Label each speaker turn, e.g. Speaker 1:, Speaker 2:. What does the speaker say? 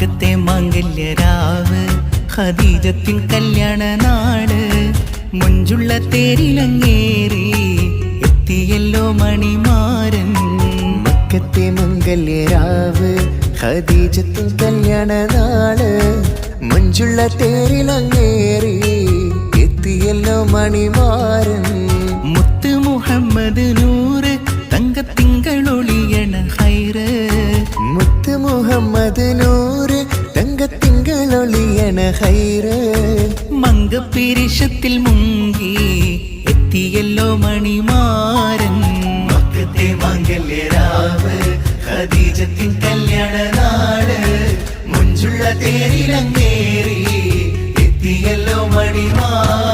Speaker 1: മക്കത്തെ മംഗല്യരാവ് ഖദീജത്തിൻ കല്യാണ നാട് മുഞ്ചുള്ള തേരിലങ്ങേറി എത്തിയല്ലോ മണിമാരൻ.
Speaker 2: മക്കത്തെ മംഗല്യരാവ് ഖദീജത്തിൻ കല്യാണ നാൾ മുഞ്ചുള്ള തേരിലങ്ങേറി എത്തിയല്ലോ മണിമാരൻ.
Speaker 1: മുത്ത് മുഹമ്മദ് നൂറ് തങ്കത്തിങ്കളൊളിയണ ഹൈറ്.
Speaker 2: മുത്ത് മുഹമ്മദ് തങ്കത്തിങ്കളൊളിയണ ഹൈറ്.
Speaker 1: മങ്കപ്പിരിശത്തിൽ മുങ്ങി എത്തിയല്ലോ മണിമാരൻ. മക്കത്തെ മംഗല്യരാവ് ഖദീജത്തിൻ കല്യാണ നാട്. മുഞ്ചുള്ള തേരിലങ്ങേറി എത്തിയല്ലോ മണിമാരൻ